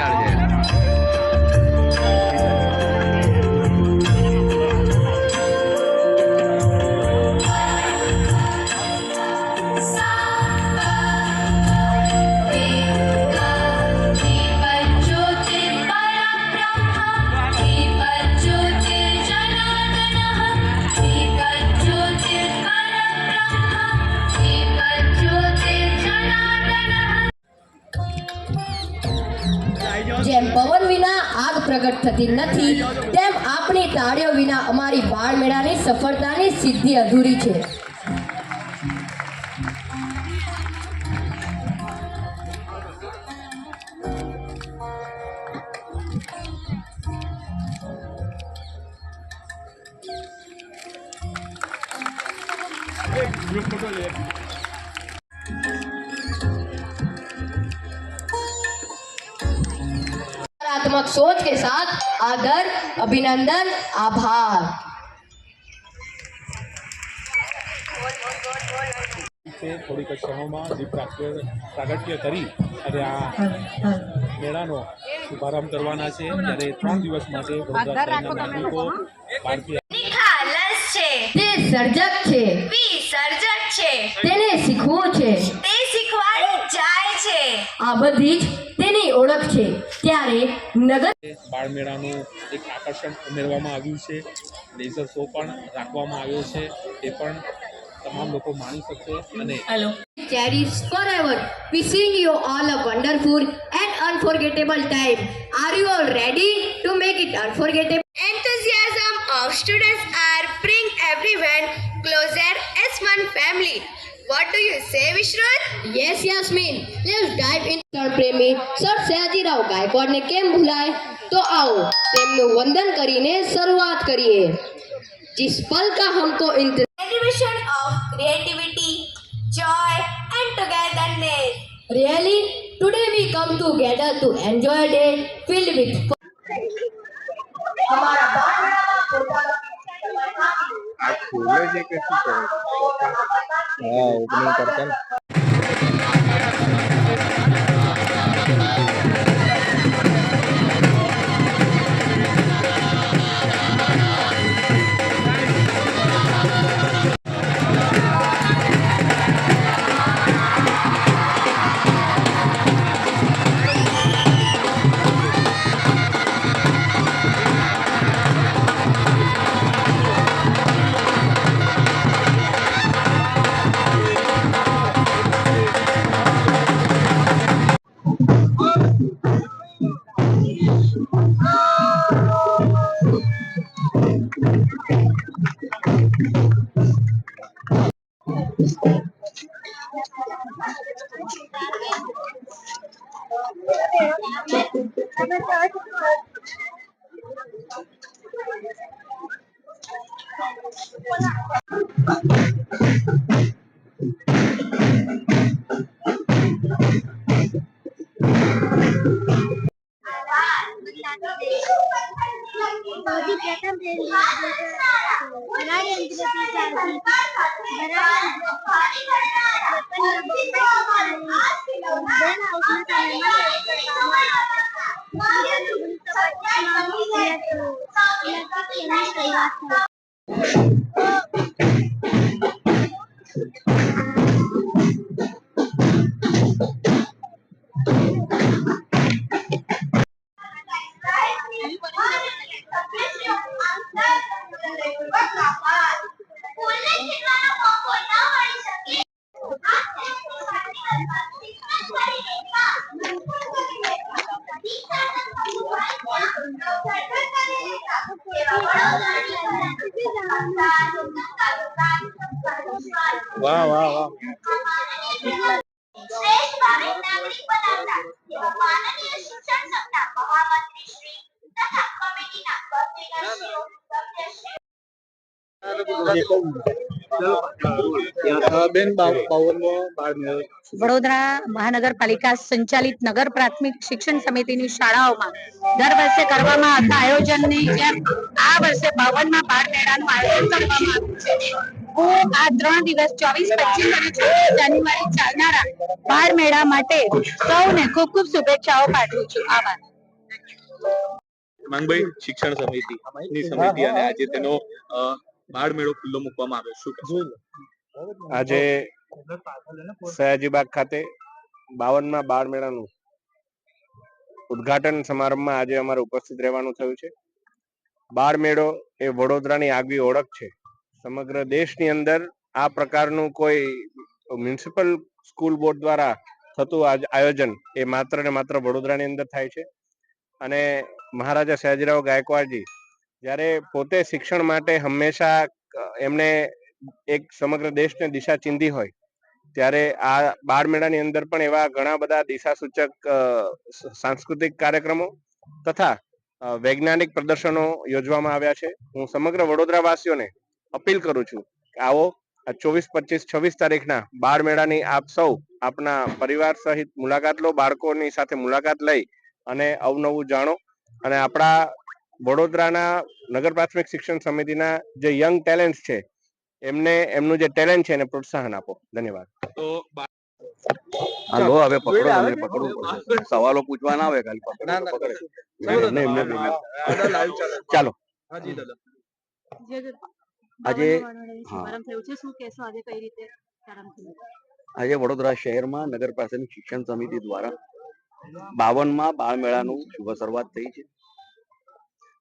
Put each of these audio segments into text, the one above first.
વિચાર છે પ્રગટ થતી નથી. તેમ આપણી તાળીઓ વિના અમારી બાળ મેળાની સફળતાની સિદ્ધિ અધૂરી છે. सकारात्मक सोच के साथ आदर अभिनंदन आभार છે થોડીક જ ક્ષણોમાં દીપ પ્રાગટ્ય પ્રાગટ્ય કરી અને આ મેળાનો શુભારંભ કરવાના છે ત્યારે ત્રણ દિવસ માટે વડોદરા શહેરના નાગરિકો બહારથી નિખાલસ છે તે સર્જક છે પી સર્જક છે તેને શીખવું છે તે શીખવાડી જાય છે આ બધી જ તેની ઓળખ છે ત્યારે નગર બાળમેળાનું એક આકર્ષણ ઉમેરવામાં આવ્યું છે લેઝર શો પણ રાખવામાં આવ્યો છે એ પણ તમામ લોકો માણી શકશે અને cherish forever wishing you all a wonderful and unforgettable time are you all ready to make it unforgettable Enthusiasm of students are bring everyone closer as one family. What do you say, Vishrut? yes yasmin let's dive in સ્થળ પ્રેમી sir Sayajirao ગાયકવાડને કેમ ભૂલાય તો આવો તેમનું વંદન કરીને શરૂઆત કરીએ जिस पल का हमको इंतजार Celebration of creativity, joy, and togetherness. Really, today we come together to enjoy a day filled with fun. આ ખુલે છે કે શું કરે હા ઓપનિંગ કરતા સૌથી પ્રથમ 음. બાવનમો બાળ મેળો વડોદરા મહાનગરપાલિકા સંચાલિત નગર પ્રાથમિક શિક્ષણ સમિતિની શાળાઓમાં દર વર્ષે કરવામાં આવતા આયોજનની જેમ આ વર્ષે બાવનમાં બાળ મેળાનું આયોજન કરવામાં આવ્યું છે. હું આ ત્રણ દિવસ ચોવીસ પચીસ અને છવ્વીસ જાન્યુઆરી ચાલનારા બાળ મેળા માટે સૌને ખૂબ ખૂબ શુભેચ્છાઓ પાઠવું છું. આભાર. માંગભાઈ શિક્ષણ સમિતિ ની સમિતિ અને આજે તેનો બાળ મેળો ખુલ્લો મૂકવામાં આવ્યો. શું આજે સયાજીબાગ ખાતે બાવનમાં બાળ મેળાનું ઉદ્ઘાટન સમારંભમાં આજે અમારે ઉપસ્થિત રહેવાનું થયું છે. બાળ મેળો એ વડોદરાની આગવી ઓળખ છે. સમગ્ર દેશની અંદર આ પ્રકારનું કોઈ મ્યુનિસિપલ સ્કૂલ બોર્ડ દ્વારા થતું આયોજન એ માત્ર ને માત્ર વડોદરાની અંદર થાય છે. અને મહારાજા સયાજીરાવ ગાયકવાડજી જ્યારે પોતે શિક્ષણ માટે હંમેશા એમણે એક સમગ્ર દેશને દિશા ચીંધી હોય, ત્યારે આ બાળ મેળાની અંદર પણ એવા ઘણા બધા દિશા સૂચક સાંસ્કૃતિક કાર્યક્રમો તથા વૈજ્ઞાનિક પ્રદર્શનો યોજવામાં આવ્યા છે. હું સમગ્ર વડોદરા વાસીઓને અપીલ કરું છું કે આવો આ ચોવીસ પચીસ છવ્વીસ તારીખના બાળ મેળાની આપ સૌ આપના પરિવાર સહિત મુલાકાત લો બાળકોની સાથે મુલાકાત લઈ અને અવનવું જાણો. અને આપણા વડોદરાના નગર પ્રાથમિક શિક્ષણ સમિતિના જે યંગ ટેલેન્ટ છે એમને એમનું જે ટેલેન્ટ છે એને પ્રોત્સાહન આપો. ધન્યવાદ. તો હાલો હવે પકડો તમને પકડો સવાલો સવાલો પૂછવાના આવે ખાલી પકડો ના, ના. ચાલો હાજી દાદા. આજે આજે વડોદરા શહેરમાં નગર પ્રાથમિક શિક્ષણ સમિતિ દ્વારા બાવનમાં બાળ મેળાનું શુભ શરૂઆત થઈ છે.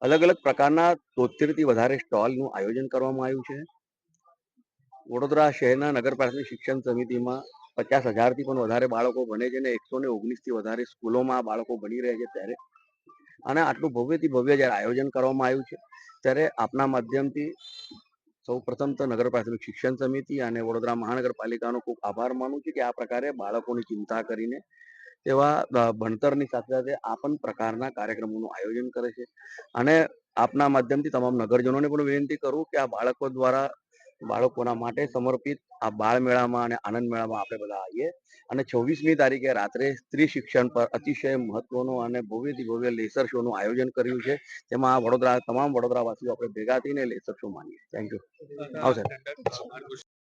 અલગ અલગ પ્રકારના તોતેરથી વધારે સ્ટોલનું આયોજન કરવામાં આવ્યું છે. વડોદરા શહેરના નગર પ્રાથમિક શિક્ષણ સમિતિમાં પચાસ હજારથી પણ વધારે બાળકો ભણે છે અને એકસો ને ઓગણીસથી વધારે સ્કૂલોમાં બાળકો ભણી રહ્યા છે ત્યારે. અને આટલું ભવ્યથી ભવ્ય જ્યારે આયોજન કરવામાં આવ્યું છે ત્યારે આપના માધ્યમથી સૌ પ્રથમ તો નગર પ્રાથમિક શિક્ષણ સમિતિ અને વડોદરા મહાનગરપાલિકાનો ખૂબ આભાર માનું છું કે આ પ્રકારે બાળકોની ચિંતા કરીને તેવા ભણતરની સાથે સાથે આ પણ પ્રકારના કાર્યક્રમોનું આયોજન કરે છે. અને આપના માધ્યમથી તમામ નગરજનોને પણ વિનંતી કરું કે આ બાળકો દ્વારા બાળકોના માટે સમર્પિત આ બાળ મેળામાં અને આનંદ મેળામાં આપણે બધા આવીએ. અને છવ્વીસમી તારીખે રાત્રે સ્ત્રી શિક્ષણ પર અતિશય મહત્વનું અને ભવ્યથી ભવ્ય લેસર શોનું આયોજન કર્યું છે. તેમાં વડોદરા, તમામ વડોદરાવાસીઓ આપણે ભેગા થઈને લેસર શો માનીએ થેન્ક યુ આવશે.